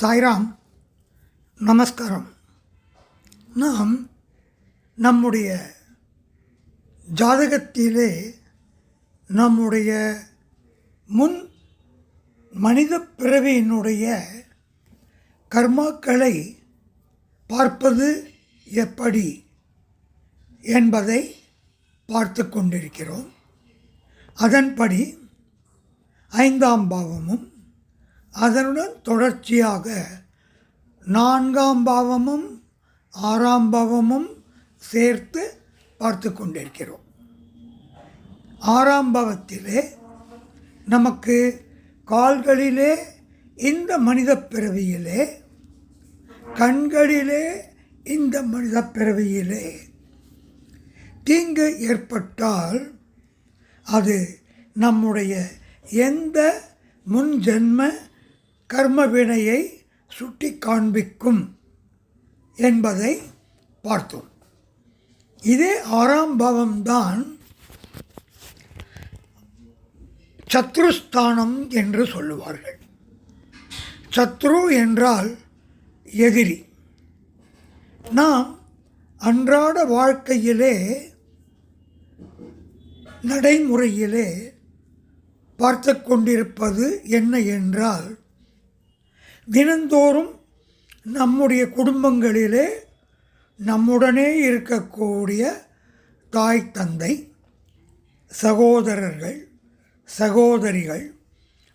சாய்ராம் நமஸ்காரம். நாம் நம்முடைய ஜாதகத்திலே நம்முடைய முன் மனித பிறவியினுடைய கர்மாக்களை பார்ப்பது எப்படி என்பதை பார்த்து கொண்டிருக்கிறோம். அதன்படி ஐந்தாம் பாவமும் அதனுடன் தொடர்ச்சியாக நான்காம் பாவமும் ஆறாம் பாவமும் சேர்த்து பார்த்து கொண்டிருக்கிறோம். ஆறாம் பாவத்திலே நமக்கு கால்களிலே இந்த மனித பிறவியிலே கண்களிலே இந்த மனித பிறவியிலே தீங்கு ஏற்பட்டால் அது நம்முடைய எந்த முன் கர்மவினையை கர்ம வினையை சுட்டி காண்பிக்கும் என்பதை பார்த்தோம். இதே ஆறாம் பாவம்தான் சத்ருஸ்தானம் என்று சொல்லுவார்கள். சத்ரு என்றால் எதிரி நாம் அன்றாட வாழ்க்கையிலே நடைமுறையிலே பார்த்து கொண்டிருப்பது என்ன என்றால் தினந்தோறும் நம்முடைய குடும்பங்களிலே நம்முடனே இருக்கக்கூடிய தாய் தந்தை சகோதரர்கள் சகோதரிகள்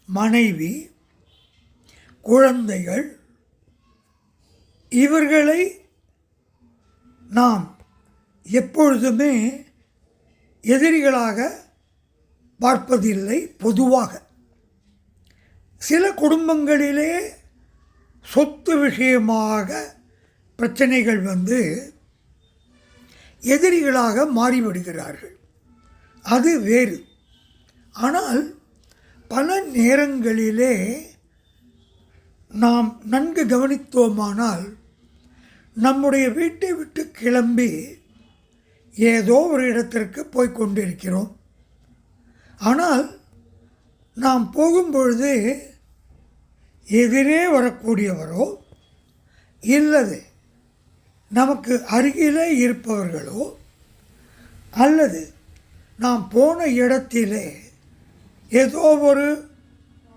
மனைவி குழந்தைகள் இவர்களை நாம் எப்பொழுதுமே எதிரிகளாக பார்ப்பதில்லை பொதுவாக. சில குடும்பங்களிலே சொத்து விஷயமாக பிரச்சனைகள் வந்து எதிரிகளாக மாறிவிடுகிறார்கள். அது வேறு. ஆனால் பல நேரங்களிலே நாம் நன்கு கவனித்தோமானால் நம்முடைய வீட்டை விட்டு கிளம்பி ஏதோ ஒரு இடத்திற்கு போய்கொண்டிருக்கிறோம் ஆனால் நாம் போகும்பொழுது எதிரே வரக்கூடியவரோ இல்லது நமக்கு அருகிலே இருப்பவர்களோ அல்லது நாம் போன இடத்திலே ஏதோ ஒரு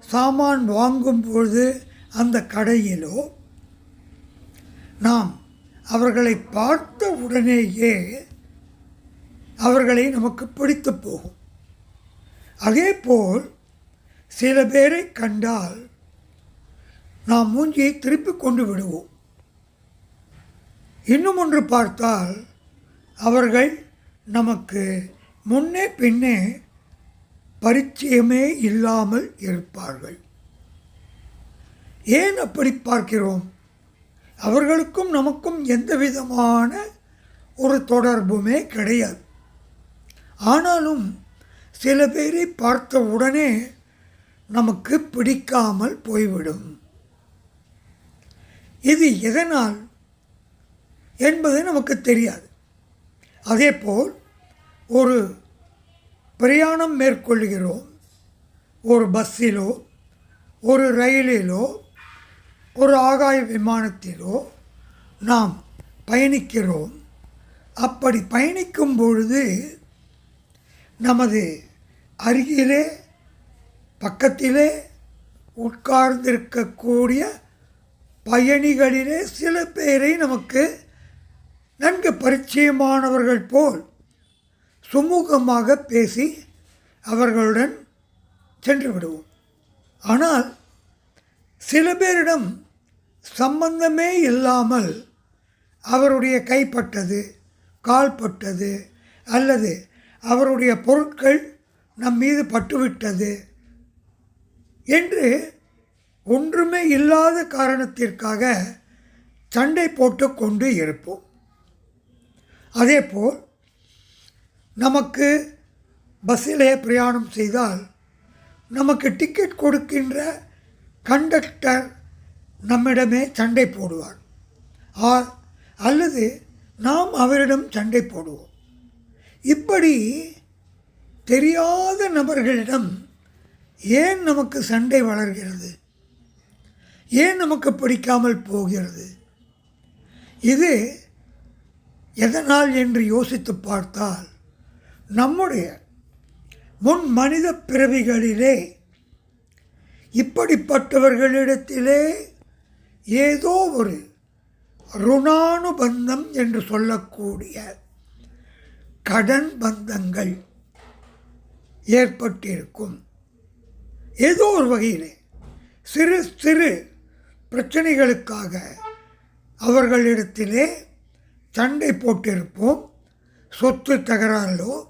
சாமான் வாங்கும் பொழுது அந்த கடையிலோ நாம் அவர்களை பார்த்த உடனேயே அவர்களை நமக்கு பிடித்து போகும். அதேபோல் சில பேரை கண்டால் நாம் மூஞ்சியை திருப்பி கொண்டு விடுவோம். இன்னும் ஒன்று பார்த்தால் அவர்கள் நமக்கு முன்னே பின்னே பரிச்சயமே இல்லாமல் இருப்பார்கள். ஏன் அப்படி பார்க்கிறோம்? அவர்களுக்கும் நமக்கும் எந்த விதமான ஒரு தொடர்புமே கிடையாது. ஆனாலும் சில பேரை பார்த்த உடனே நமக்கு பிடிக்காமல் போய்விடும். இது எதனால் என்பது நமக்கு தெரியாது. அதேபோல் ஒரு பிரயாணம் மேற்கொள்கிறோம். ஒரு பஸ்ஸிலோ ஒரு ரயிலிலோ ஒரு ஆகாய விமானத்திலோ நாம் பயணிக்கிறோம். அப்படி பயணிக்கும் பொழுது நமது அருகிலே பக்கத்திலே உட்கார்ந்திருக்கக்கூடிய பயணிகளிலே சில பேரை நமக்கு நன்கு பரிச்சயமானவர்கள் போல் சுமூகமாக பேசி அவர்களுடன் சென்று விடுவோம் ஆனால் சில பேரிடம் சம்பந்தமே இல்லாமல் அவருடைய கைப்பட்டது கால்பட்டது அல்லது அவருடைய பொருட்கள் நம் மீது பட்டுவிட்டது என்று ஒன்றுமே இல்லாத காரணத்திற்காக சண்டை போட்டு கொண்டு இருப்போம். அதேபோல் நமக்கு பஸ்ஸிலே பிரயாணம் செய்தால் நமக்கு டிக்கெட் கொடுக்கின்ற கண்டக்டர் நம்மிடமே சண்டை போடுவார். ஆ அல்லது நாம் அவரிடம் சண்டை போடுவோம். இப்படி தெரியாத நபர்களிடம் ஏன் நமக்கு சண்டை வளர்கிறது? ஏன் நமக்கு பிடிக்காமல் போகிறது? இது எதனால் என்று யோசித்து பார்த்தால் நம்முடைய முன் மனித பிறவிகளிலே இப்படிப்பட்டவர்களிடத்திலே ஏதோ ஒரு ருணானுபந்தம் என்று சொல்லக்கூடிய கடன் பந்தங்கள் ஏற்பட்டிருக்கும். ஏதோ ஒரு வகையிலே சிறு சிறு பிரச்சனைகளுக்காக அவர்களிடத்திலே சண்டை போட்டிருப்போம் சொத்து தகராறிலோ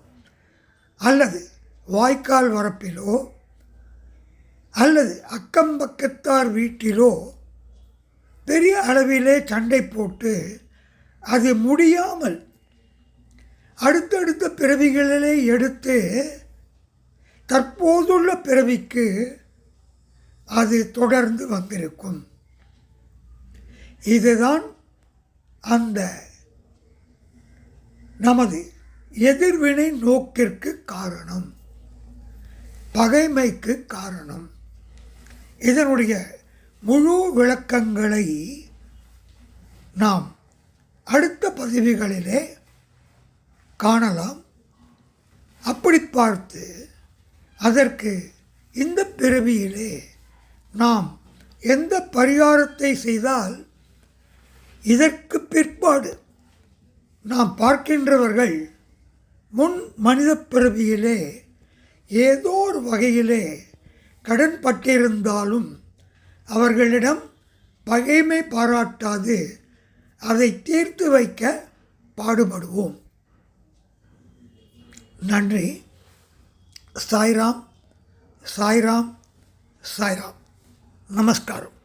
அல்லது வாய்க்கால் வரப்பிலோ அல்லது அக்கம் பக்கத்தார் வீட்டிலோ பெரிய அளவிலே சண்டை போட்டு அது முடியாமல் அடுத்தடுத்த பிறவிகளிலே எடுத்து தற்போதுள்ள பிறவிக்கு அது தொடர்ந்து வந்திருக்கும். இதுதான் அந்த நமது எதிர்வினை நோக்கிற்கு காரணம் பகைமைக்கு காரணம். இதனுடைய முழு விளக்கங்களை நாம் அடுத்த பதிவுகளிலே காணலாம். அப்படி பார்த்து அதற்கு இந்த பிறவியிலே நாம் எந்த பரிகாரத்தை செய்தால் இதற்கு பிற்பாடு நாம் பார்க்கின்றவர்கள் முன் மனித பிறவியிலே ஏதோ ஒரு வகையிலே கடன் பட்டிருந்தாலும் அவர்களிடம் பகைமை பாராட்டாது அதை தீர்த்து வைக்க பாடுபடுவோம். நன்றி. சாய்ராம் சாய்ராம் சாய்ராம். நமஸ்காரம்.